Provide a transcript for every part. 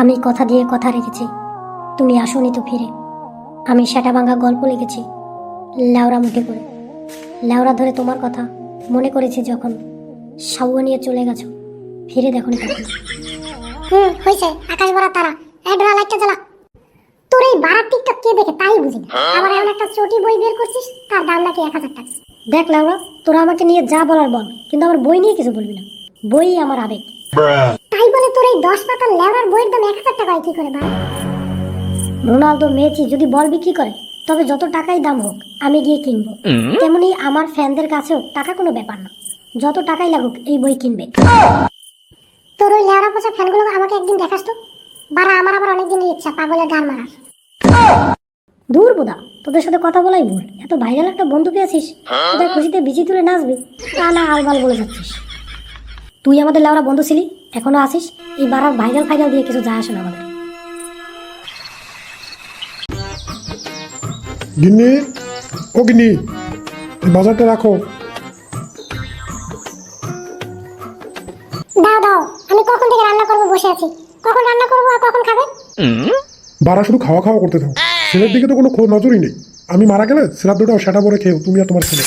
আমি কথা দিয়ে কথা রেখেছি। তুমি আসনি তো ফিরে। আমি সেটা ভাঙা গল্প লিখেছি। লেওরা মুখে করে লেওরা ধরে তোমার কথা মনে করেছি যখন সাউয়া নিয়ে চলে গেছো। ফিরে দেখো তখন। হুম হয়েছে। আকাশ ভরা তারা। এই ডোরা লাইটটা জ্বালা। তোর এই বারার টিকটক কে দেখে তাই বুঝি না। আবার এমন একটা চটি বই বের করছিস তার দাম নাকি এক হাজার টাকা। দেখ লেওরা তোরা আমাকে নিয়ে যা বলার বল কিন্তু আমার বই নিয়ে কিছু বলবি না। বই আমার আবেগ। এই দশ পাতার লেওড়ার বইয়ের দাম এক হাজার টাকা হয় কি করে বাড়া রোনালদো মেসি যদি বল বিক্রি করে তবে যত টাকাই দাম হোক আমি গিয়ে কিনবো। তেমনি আমার ফ্যানদের কাছেও টাকা কোনো ব্যাপার না। যত টাকাই লাগুক এই বই কিনবে। তোর ওই লেওড়া পচা ফ্যানগুলো আমাকে একদিন দেখাস তো? বাড়া আমার আবার অনেক দিনের ইচ্ছা পাগলের গান মারার। দূর বোদা তোদের সাথে কথা বলাই ভুল। এত ভাইরাল একটা বন্ধু পেয়েছিস তোদের খুশিতে বিচি তুলে নাচবি তা না আলবাল বলে যাচ্ছিস। তুই আমাদের লেওরা বন্ধু ছিলি? এখনও আসিস এই বারার ভাইরাল ফাইরাল দিয়ে কিছু যায় আসে না আমাদের। গিন্নি? ও গিন্নি বাজারটা রাখো। দাও দাও আমি কখন থেকে রান্না করব বসে আছি। কখন রান্না করব আর কখন খাবে? বারা শুধু খাওয়া খাওয়া করতে থাকো। ছেলের দিকে তো কোনো নজরই নেই। আমি মারা গেলে শ্রাদ্ধটাও সেটা পরে খেও তুমি আর তোমার ছেলে।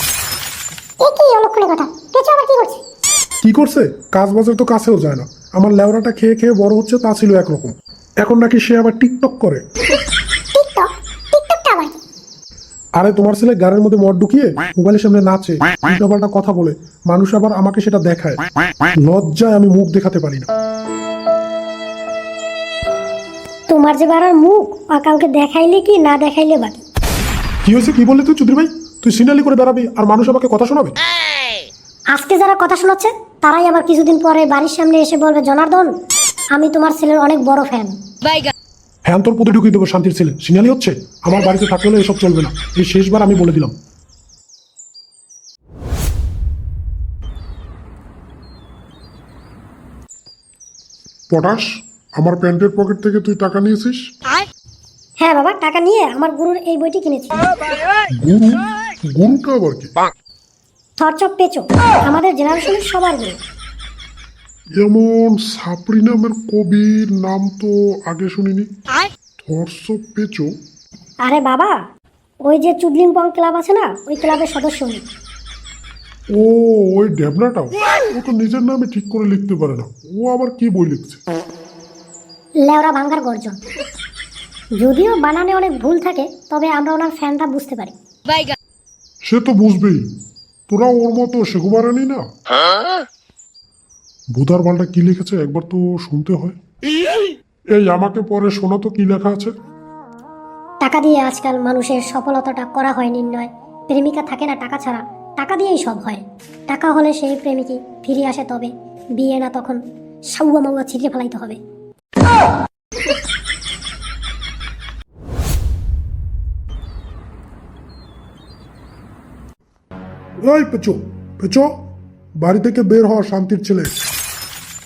এ কি অলক্ষণে কথা? পেছু আবার কি করছে? কি করছে? কাজ বাজার তো কাছেও যায় না। আমার লেওরাটা খেয়ে খেয়ে বড় হচ্ছে তা ছিল একরকম। এখন নাকি সে আবার টিকটক করে। টিকটক? টিকটকটা আবার কি? আরে তোমার ছেলে গানের মধ্যে মদ ঢুকিয়ে মোবাইলের সামনে নাচে উল্টাপাল্টা কথা বলে মানুষ আবার আমাকে সেটা দেখায়। লজ্জায় আমি মুখ দেখাতে পারি না। তোমার যে বারার মুখ আর কাউকে দেখাইলে কি না দেখাইলে বাকি কি? হয়েছে কি বললি তুই চুদির ভাই? তুই সিনালি করে বেড়াবি আর মানুষ আমাকে কথা শোনাবে? আজকে যারা কথা শোনাচ্ছে তারাই আবার কিছুদিন পরে বাড়ির সামনে এসে বলবে জনার্দন আমি তোমার ছেলের অনেক বড় ফ্যান হ্যাঁ তোর প্রতি ঢুকিয়ে দেবো শান্তির ছেলে। সিনালি হচ্ছে? আমার বাড়িতে থাকলে হলে এসব চলবে না। এই শেষবার আমি বলে দিলাম। পটাশ আমার প্যান্টের পকেট থেকে তুই টাকা নিয়েছিস? হ্যাঁ বাবা টাকা নিয়ে আমার গুরুর এই বইটি কিনেছি। গুরু? গুরুটা আবার কি? পেচো। আমাদের জেনারেশনের সবার গুরু এমন সাপড়ি নামের কবির নাম তো আগে শুনিনি। থর্স পেচো? আরে বাবা ওই যে ক্লাব আছে না ওই ক্লাবের সদস্য উনি। ও ওই ডেবনাটাও? ও তো নিজের নামে ঠিক করে লিখতে পারে না। ও আবার কি বই লিখছে? লেওরা ভাঙ্গার গর্জন। যদিও বানানে অনেক ভুল থাকে তবে আমরা ওনার ফ্যানটা বুঝতে পারি। সে তো বুঝবেই। তোরা ওর মতো সেগুমারানি না? বুধার বালটা কি লিখেছে? একবার তো শুনতে হয়। এই, আমাকে পরে শোনা তো কি লেখা আছে। টাকা দিয়ে আজকাল মানুষের সফলতাটা করা হয় নির্ণয়। প্রেমিকা থাকে না টাকা ছাড়া, টাকা দিয়েই সব হয়। টাকা হলে সেই প্রেমিকই ফিরে আসে তবে। বিয়ে না তখন সাউয়া মাউয়া ছিটে ফেলাইতে হবে। ওই পেচো পেচো বাড়ি থেকে বের হওয়া শান্তির ছেলে।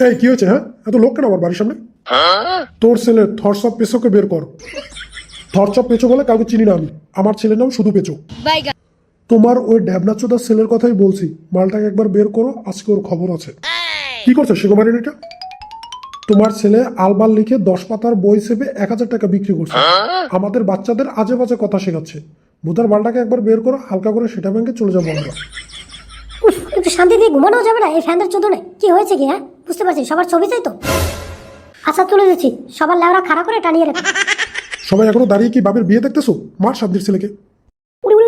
এই কি হয়েছে হ্যাঁ? এত লোক কেন আমার বাড়ির সামনে? তোর ছেলে থরসব পেছোকে বের কর। থরসব পেছো বলে কাউকে চিনি না আমি। আমার ছেলের নাম শুধু পেচো। তোমার ওই ড্যাবনাচোদার ছেলের কথাই বলছি। মালটাকে একবার বের করো আজকে ওর খবর আছে। কি করছে সেগোমারিন এটা? তোমার ছেলে আলবাল লিখে দশ পাতার বই সেবে এক হাজার টাকা বিক্রি করছে। আমাদের বাচ্চাদের আজে বাজে কথা শেখাচ্ছে। বুধার বালটাকে একবার বের করো হালকা করে সেটা ব্যাংকে চলে যাব আমরা। উফ, একটু শান্তি দিয়ে ঘুমানো যাবে না এই ফ্যানদের চোদনে। কি হয়েছে কি হ্যাঁ? বুঝতে পারছি সবার ছবি চাই তো? আচ্ছা তুলে দিচ্ছি সবার লেওরা খাড়া করে টানিয়ে রাখো। সবাই এখনও দাঁড়িয়ে কি বাবের বিয়ে দেখতেছো? মার শান্তির ছেলেকে। উড়ি উড়ি